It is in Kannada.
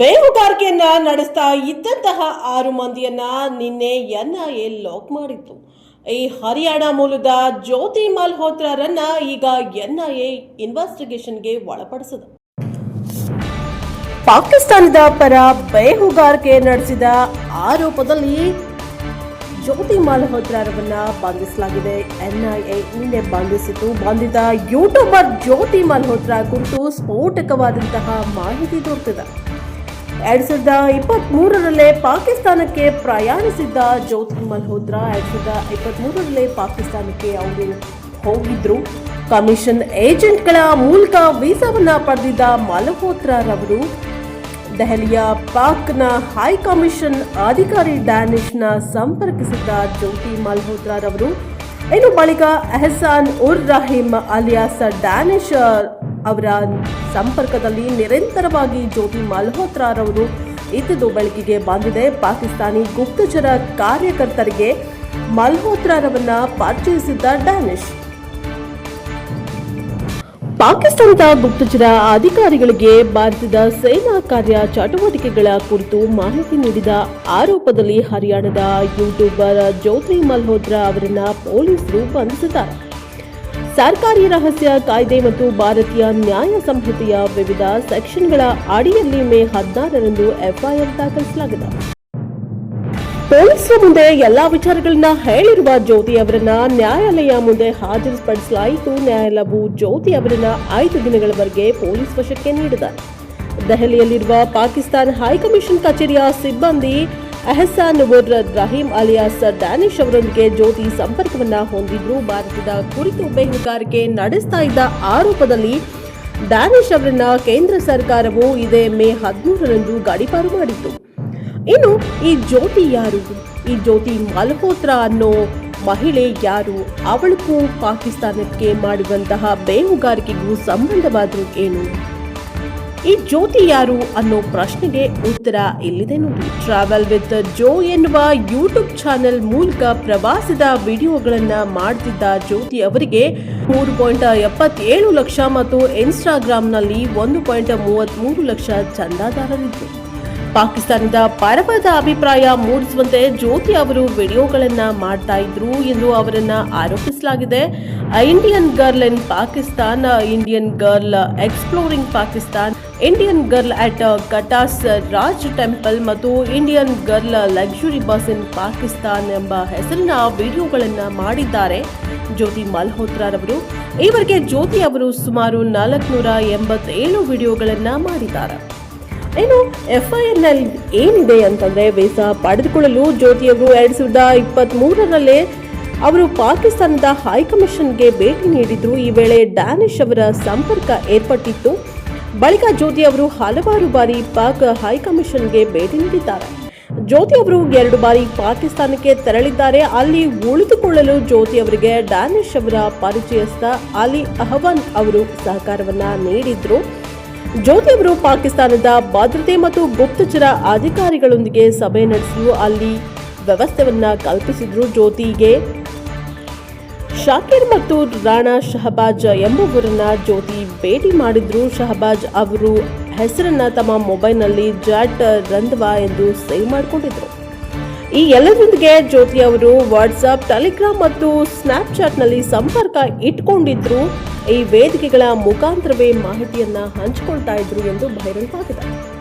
ಬೇಹುಗಾರಿಕೆಯನ್ನ ನಡೆಸ್ತಾ ಇದ್ದಂತಹ ಆರು ಮಂದಿಯನ್ನ ನಿನ್ನೆ ಎನ್ಐಎ ಲಾಕ್ ಮಾಡಿತ್ತು. ಈ ಹರಿಯಾಣ ಮೂಲದ ಜ್ಯೋತಿ ಮಲ್ಹೋತ್ರರನ್ನ ಈಗ ಎನ್ಐಎ ಇನ್ವೆಸ್ಟಿಗೇಷನ್ಗೆ ಒಳಪಡಿಸಿದೆ. ಪಾಕಿಸ್ತಾನದ ಪರ ಬೇಹುಗಾರಿಕೆ ನಡೆಸಿದ ಆರೋಪದಲ್ಲಿ ಜ್ಯೋತಿ ಮಲ್ಹೋತ್ರರವನ್ನ ಬಂಧಿಸಲಾಗಿದೆ. ಎನ್ಐಎ ನಿನ್ನೆ ಬಂಧಿಸಿತು ಬಂಧಿತ ಯೂಟ್ಯೂಬರ್ ಜ್ಯೋತಿ ಮಲ್ಹೋತ್ರ ಕುರಿತು ಸ್ಫೋಟಕವಾದಂತಹ ಮಾಹಿತಿ ದೊರೆತಿದೆ. ಎರಡ್ ಸಾವಿರದ ಇಪ್ಪತ್ತ್ ಮೂರರಲ್ಲೇ ಪಾಕಿಸ್ತಾನಕ್ಕೆ ಪ್ರಯಾಣಿಸಿದ್ದ ಜ್ಯೋತಿ ಮಲ್ಹೋತ್ರಾ, ಎರಡ್ ಸಾವಿರದ ಇಪ್ಪತ್ತ್ ಮೂರರಲ್ಲೇ ಪಾಕಿಸ್ತಾನಕ್ಕೆ ಅವರು ಹೋಗಿದ್ರು. ಕಮಿಷನ್ ಏಜೆಂಟ್ಗಳ ಮೂಲಕ ವೀಸಾವನ್ನು ಪಡೆದಿದ್ದ ಮಲ್ಹೋತ್ರಾರವರು ದೆಹಲಿಯ ಪಾಕ್ನ ಹೈ ಕಮಿಷನ್ ಅಧಿಕಾರಿ ಡ್ಯಾನಿಶ್ನ ಸಂಪರ್ಕಿಸಿದ್ದ ಜ್ಯೋತಿ ಮಲ್ಹೋತ್ರಾರವರು ಇನ್ನು ಬಳಿಕ ಅಹ್ಸಾನ್ ಉರ್ ರಹೀಮ್ ಅಲಿಯಾಸ್ ಡ್ಯಾನಿಶ್ ಅವರ ಸಂಪರ್ಕದಲ್ಲಿ ನಿರಂತರವಾಗಿ ಜ್ಯೋತಿ ಮಲ್ಹೋತ್ರಾರವರು ಇದ್ದುದು ಬೆಳಕಿಗೆ ಬಂದಿದೆ. ಪಾಕಿಸ್ತಾನಿ ಗುಪ್ತಚರ ಕಾರ್ಯಕರ್ತರಿಗೆ ಮಲ್ಹೋತ್ರಾರವನ್ನ ಪರಿಚಯಿಸಿದ್ದ ಡ್ಯಾನಿಶ್. ಪಾಕಿಸ್ತಾನದ ಗುಪ್ತಚರ ಅಧಿಕಾರಿಗಳಿಗೆ ಭಾರತದ ಸೇನಾ ಕಾರ್ಯ ಚಟುವಟಿಕೆಗಳ ಕುರಿತು ಮಾಹಿತಿ ನೀಡಿದ ಆರೋಪದಲ್ಲಿ ಹರಿಯಾಣದ ಯೂಟ್ಯೂಬರ್ ಜ್ಯೋತಿ ಮಲ್ಹೋತ್ರಾ ಅವರನ್ನ ಪೊಲೀಸರು ಬಂಧಿಸಿದ್ದಾರೆ. ಸರ್ಕಾರಿ ರಹಸ್ಯ ಕಾಯ್ದೆ ಮತ್ತು ಭಾರತೀಯ ನ್ಯಾಯ ಸಂಹಿತೆಯ ವಿವಿಧ ಸೆಕ್ಷನ್ಗಳ ಅಡಿಯಲ್ಲಿ ಮೇ ಹದಿನಾರರಂದು ಎಫ್ಐಆರ್ ದಾಖಲಿಸಲಾಗಿದೆ. ಪೊಲೀಸರ ಮುಂದೆ ಎಲ್ಲಾ ವಿಚಾರಗಳನ್ನ ಹೇಳಿರುವ ಜ್ಯೋತಿ ಅವರನ್ನ ನ್ಯಾಯಾಲಯ ಮುಂದೆ ಹಾಜರುಪಡಿಸಲಾಯಿತು. ನ್ಯಾಯಾಲಯವು ಜ್ಯೋತಿ ಅವರನ್ನ ಐದು ದಿನಗಳವರೆಗೆ ಪೊಲೀಸ್ ವಶಕ್ಕೆ ನೀಡಿದೆ. ದೆಹಲಿಯಲ್ಲಿರುವ ಪಾಕಿಸ್ತಾನ ಹೈಕಮಿಷನ್ ಕಚೇರಿಯ ಸಿಬ್ಬಂದಿ ಎಹಸಾನ್ ಉರ್ ಅಲಿಯಾ ಅಲಿಯಾಸ್ ಡ್ಯಾನಿಶ್ ಅವರೊಂದಿಗೆ ಜ್ಯೋತಿ ಸಂಪರ್ಕವನ್ನ ಹೊಂದಿದ್ರು. ಭಾರತದ ಕುರಿತು ಬೇಹುಗಾರಿಕೆ ನಡೆಸ್ತಾ ಇದ್ದ ಆರೋಪದಲ್ಲಿ ಡ್ಯಾನಿಶ್ ಅವರನ್ನ ಕೇಂದ್ರ ಸರ್ಕಾರವು ಇದೇ ಮೇ ಹದಿಮೂರರಂದು ಗಡಿಪಾರು ಮಾಡಿತ್ತು. ಇನ್ನು ಈ ಜ್ಯೋತಿ ಯಾರು? ಈ ಜ್ಯೋತಿ ಮಲ್ಹೋತ್ರ ಅನ್ನೋ ಮಹಿಳೆ ಯಾರು? ಅವಳಿಗೂ ಪಾಕಿಸ್ತಾನಕ್ಕೆ ಮಾಡುವಂತಹ ಬೇಹುಗಾರಿಕೆಗೂ ಸಂಬಂಧವಾದರೂ ಏನು? ಈ ಜ್ಯೋತಿ ಯಾರು ಅನ್ನೋ ಪ್ರಶ್ನೆಗೆ ಉತ್ತರ ಇಲ್ಲಿದೆ ನೋಡಿ. ಟ್ರಾವೆಲ್ ವಿತ್ ಜೋ ಎನ್ನುವ ಯೂಟ್ಯೂಬ್ ಚಾನೆಲ್ ಮೂಲಕ ಪ್ರವಾಸದ ವಿಡಿಯೋಗಳನ್ನ ಮಾಡ್ತಿದ್ದ ಜ್ಯೋತಿ ಅವರಿಗೆ ಮೂರು ಪಾಯಿಂಟ್ ಎಪ್ಪತ್ತೇಳು ಲಕ್ಷ ಮತ್ತು ಇನ್ಸ್ಟಾಗ್ರಾಂನಲ್ಲಿ ಒಂದು ಪಾಯಿಂಟ್ ಮೂವತ್ತ್ಮೂರು ಲಕ್ಷ ಚಂದಾದಾರರಿದ್ದರು ಪಾಕಿಸ್ತಾನದ ಪರವಾದ ಅಭಿಪ್ರಾಯ ಮೂಡಿಸುವಂತೆ ಜ್ಯೋತಿ ಅವರು ವಿಡಿಯೋಗಳನ್ನ ಮಾಡ್ತಾ ಇದ್ರು ಎಂದು ಅವರನ್ನ ಆರೋಪಿಸಲಾಗಿದೆ. Indian girl in Pakistan Indian girl exploring Pakistan Indian girl at Katas Raj temple ಮತ್ತು Indian girl luxury bus in Pakistan ಎಂಬ ಹೆಸರಿನ ವಿಡಿಯೋಗಳನ್ನು ಮಾಡಿದ್ದಾರೆ ಜ್ಯೋತಿ ಮಲ್ಹೋತ್ರಾರವರು ಈವರೆಗೆ ಜ್ಯೋತಿ ಅವರು ಸುಮಾರು ನಾಲ್ಕುನೂರ ಎಂಬತ್ತೇಳು ವಿಡಿಯೋಗಳನ್ನು ಮಾಡಿದ್ದಾರೆ. ಏನು ಎಫ್ಐ ಎನ್ ಎಲ್ ಏನಿದೆ ಅಂತಂದ್ರೆ ವೀಸಾ ಪಡೆದುಕೊಳ್ಳಲು ಜ್ಯೋತಿಯವರು ಎರಡು ಸಾವಿರದ ಇಪ್ಪತ್ತ್ ಮೂರರಲ್ಲೇ ಅವರು ಪಾಕಿಸ್ತಾನದ ಹೈಕಮಿಷನ್ಗೆ ಭೇಟಿ ನೀಡಿದ್ರು. ಈ ವೇಳೆ ಡ್ಯಾನಿಶ್ ಅವರ ಸಂಪರ್ಕ ಏರ್ಪಟ್ಟಿತ್ತು. ಬಳಿಕ ಜ್ಯೋತಿ ಅವರು ಹಲವಾರು ಬಾರಿ ಪಾಕ್ ಹೈಕಮಿಷನ್ಗೆ ಭೇಟಿ ನೀಡಿದ್ದಾರೆ. ಜ್ಯೋತಿ ಅವರು ಎರಡು ಬಾರಿ ಪಾಕಿಸ್ತಾನಕ್ಕೆ ತೆರಳಿದ್ದಾರೆ. ಅಲ್ಲಿ ಉಳಿದುಕೊಳ್ಳಲು ಜ್ಯೋತಿ ಅವರಿಗೆ ಡ್ಯಾನಿಶ್ ಅವರ ಪರಿಚಯಸ್ಥ ಅಲಿ ಅಹವಾನ್ ಅವರು ಸಹಕಾರವನ್ನ ನೀಡಿದ್ರು. ಜ್ಯೋತಿ ಅವರು ಪಾಕಿಸ್ತಾನದ ಭದ್ರತೆ ಮತ್ತು ಗುಪ್ತಚರ ಅಧಿಕಾರಿಗಳೊಂದಿಗೆ ಸಭೆ ನಡೆಸಲು ಅಲ್ಲಿ ವ್ಯವಸ್ಥೆಯನ್ನ ಕಲ್ಪಿಸಿದ್ರು. ಜ್ಯೋತಿಗೆ ಶಾಕಿರ್ ಮತ್ತು ರಾಣಾ ಶಹಬಾಜ್ ಎಂಬುವರನ್ನ ಜ್ಯೋತಿ ಭೇಟಿ ಮಾಡಿದ್ರು. ಶಹಬಾಜ್ ಅವರು ಹೆಸರನ್ನ ತಮ್ಮ ಮೊಬೈಲ್ನಲ್ಲಿ ಜಾಟ್ ರಂಧ್ವಾ ಎಂದು ಸೇವ್ ಮಾಡಿಕೊಂಡಿದ್ರು. ಈ ಎಲ್ಲರೊಂದಿಗೆ ಜ್ಯೋತಿ ಅವರು ವಾಟ್ಸಪ್, ಟೆಲಿಗ್ರಾಮ್ ಮತ್ತು ಸ್ನ್ಯಾಪ್ಚಾಟ್ನಲ್ಲಿ ಸಂಪರ್ಕ ಇಟ್ಕೊಂಡಿದ್ರು. ಈ ವೇದಿಕೆಗಳ ಮುಖಾಂತರವೇ ಮಾಹಿತಿಯನ್ನ ಹಂಚಿಕೊಳ್ತಾ ಇದ್ರು ಎಂದು ಬಹಿರಂಗವಾಗಿದೆ